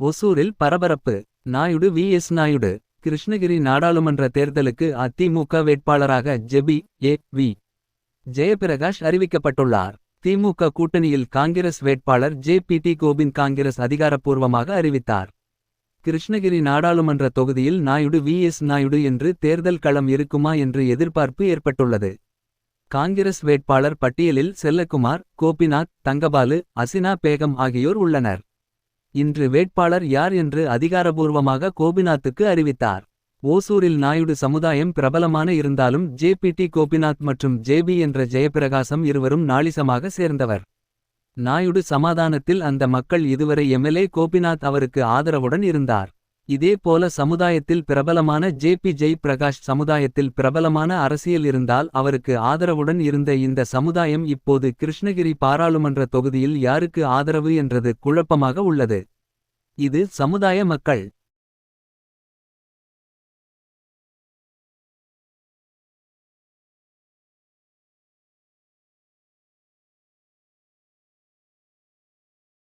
ஒசூரில் பரபரப்பு. Naidu V. S. Naidu Krishnagiri நாடாளுமன்ற தேர்தலுக்கு அதிமுக வேட்பாளராக ஜெபி ஏ. வி. ஜெயபிரகாஷ் அறிவிக்கப்பட்டுள்ளார். திமுக கூட்டணியில் காங்கிரஸ் வேட்பாளர் J. P. T. Gobind Congress அதிகாரப்பூர்வமாக அறிவித்தார். கிருஷ்ணகிரி நாடாளுமன்ற தொகுதியில் நாயுடு வி. எஸ். நாயுடு என்று தேர்தல் களம் இருக்குமா என்று எதிர்பார்ப்பு ஏற்பட்டுள்ளது. காங்கிரஸ் வேட்பாளர் பட்டியலில் செல்லக்குமார் கோபிநாத் தங்கபாலு அசினா பேகம் ஆகியோர் உள்ளனர். இன்று வேட்பாளர் யார் என்று அதிகாரபூர்வமாக கோபிநாத்துக்கு அறிவித்தார். ஓசூரில் நாயுடு சமுதாயம் பிரபலமான இருந்தாலும் ஜேபிடி கோபிநாத் மற்றும் ஜேபி என்ற ஜெயபிரகாசம் இருவரும் நாளிசமாக சேர்ந்தவர். நாயுடு சமாதானத்தில் அந்த மக்கள் இதுவரை எம்எல்ஏ கோபிநாத் அவருக்கு ஆதரவுடன் இருந்தார். இதே போல சமுதாயத்தில் பிரபலமான ஜே பி ஜெய் பிரகாஷ் சமுதாயத்தில் பிரபலமான அரசியல் இருந்தால் அவருக்கு ஆதரவுடன் இருந்த இந்த சமுதாயம் இப்போது கிருஷ்ணகிரி பாராளுமன்ற தொகுதியில் யாருக்கு ஆதரவு என்றது குழப்பமாக உள்ளது. இது சமுதாய மக்கள்